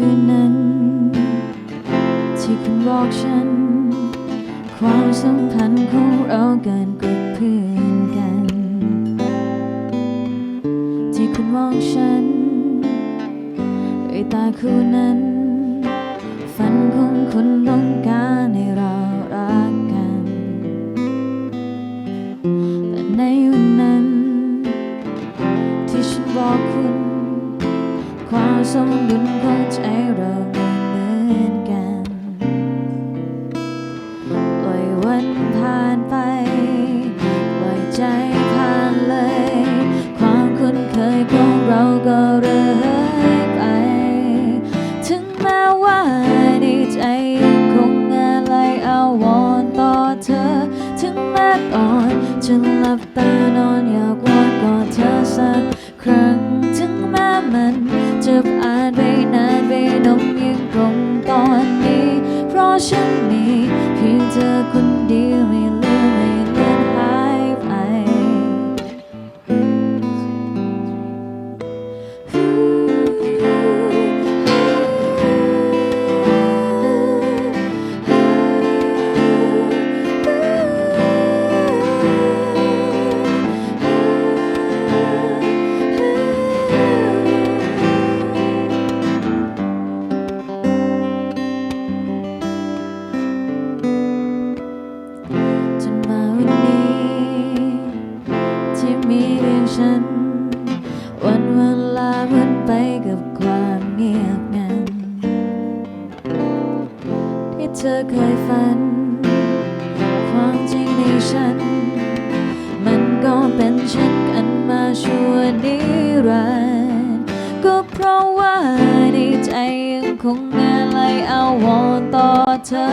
คืนนั้น ที่คุณบอกฉัน ความสัมพันธ์ของเราเกินกว่าเพื่อนกัน ที่คุณมองฉันด้วยตาคู่นั้น ฝันของคุณต้องการให้เรา สมดุลของใจเราไม่เหมือนกันปล่อยวันผ่านไปปล่อยใจผ่านเลย ความคุ้นเคยของเราก็เรื่อยไป ถึงแม้ว่าในใจยังคงอะไรอาวรณ์ต่อเธอ ถึงแม้ตอนฉันหลับตานอนอยากวอนกอดเธอสักครั้ง ถึงแม้มันจะผ่ เเธอเคยฝัน ความจริงในฉัน มันก็เป็นเช่นกันมาชั่วนิรันดร์ก็เพราะว่าในใจยังคงอะไรอาวรต่อเธอ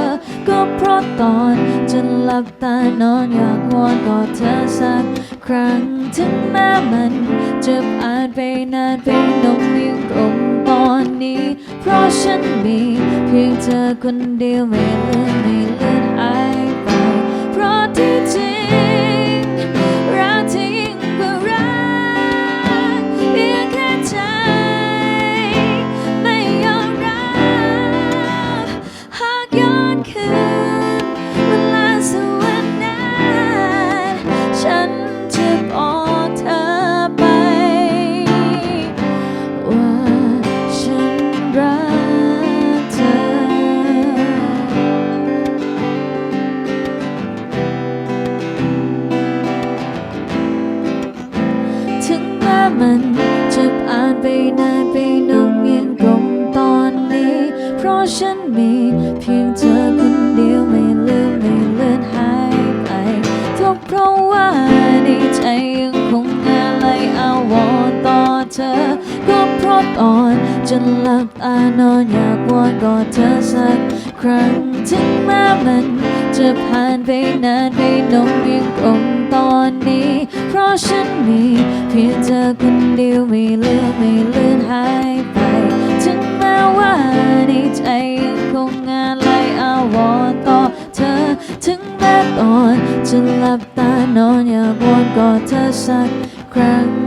ก็เพราะตอนจะหลับตานอนอยากวอนกอดเธอสักครั้งถึงแม้มันจะผ่านไปนานไปนมยังคง อนนี้ เพราะฉันมีเพียงเธอคนเดียวไม่เลือนไม่เลือนหายไปเพราะที่ ม้มันจะผ่านไปนานไปนมยังกลมตอนนี้ เพราะฉันมีเพียงเธอคนเดียวไม่ลืมไม่เลือนหายไปทุกเพราะว่าในใจยังคงอะไรอาวรต่อเธอ ก็เพราะตอนจนหลับตานอนอยากวอนกอดเธอสักครั้งถึงแม้มัน จะผ่านไปนานไปนมยังคงตอนนี้ เพราะฉันมีเพียงเธอคนเดียวไม่เลือนไม่เลือนหายไป ถึงแม้ว่าในใจยังคงอะไรอาวรณ์ต่อเธอ ถึงแม้ตอนจะหลับตานอนอยากวอนกอดเธอสักครั้ง